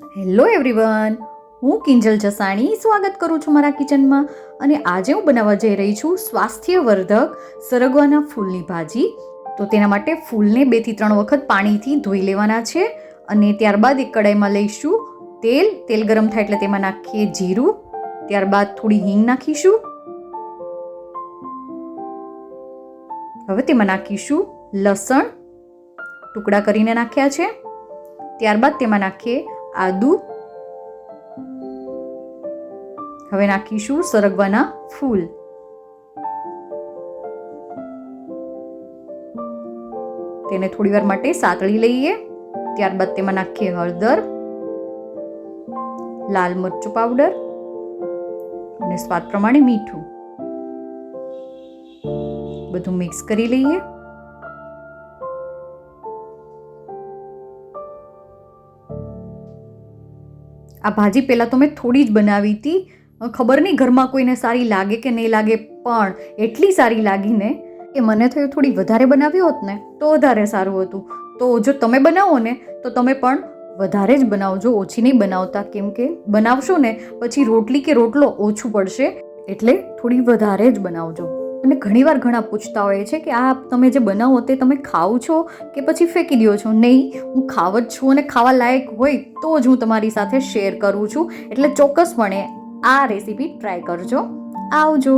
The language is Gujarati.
હેલો એવરીવન, હું કિંજલ જસાણી સ્વાગત કરું છું મારા કિચનમાં અને આજે હું બનાવવા જઈ રહી છું સ્વાસ્થ્યવર્ધક સરગવાના ફૂલની ભાજી. તો તેના માટે ફૂલને બેથી ત્રણ વખત પાણીથી ધોઈ લેવાના છે અને ત્યારબાદ એક કડાઈમાં લઈશું તેલ. તેલ ગરમ થાય એટલે તેમાં નાખીએ જીરું. ત્યારબાદ થોડી હિંગ નાખીશું. હવે તેમાં નાખીશું લસણ. ટુકડા કરીને નાખ્યા છે. ત્યારબાદ તેમાં નાખીએ આદુ. હવે નાખીશું સરગવાના ફૂલ. તેને થોડીવાર માટે સાતળી લઈએ. ત્યારબાદ તેમાં નાખીએ હળદર, લાલ મરચું પાવડર અને સ્વાદ પ્રમાણે મીઠું. બધું મિક્સ કરી લઈએ. આ ભાજી પહેલાં તો મેં થોડી જ બનાવી હતી. ખબર નહીં ઘરમાં કોઈને સારી લાગે કે નહીં લાગે, પણ એટલી સારી લાગીને કે મને થયું થોડી વધારે બનાવી હોત ને, તો વધારે સારું હતું. તો જો તમે બનાવો ને, તો તમે પણ વધારે જ બનાવજો, ઓછી નહીં બનાવતા. કેમ કે બનાવશો ને, પછી રોટલી કે રોટલો ઓછું પડશે, એટલે થોડી વધારે જ બનાવજો. અને ઘણીવાર ઘણા પૂછતા હોય છે કે, આ તમે જે બનાવો તે તમે ખાઓ છો કે પછી ફેંકી દો છો? નહીં, હું ખાવ જ છું અને ખાવા લાયક હોય તો જ હું તમારી સાથે શેર કરું છું. એટલે ચોક્કસપણે આ રેસીપી ટ્રાય કરજો. આવજો.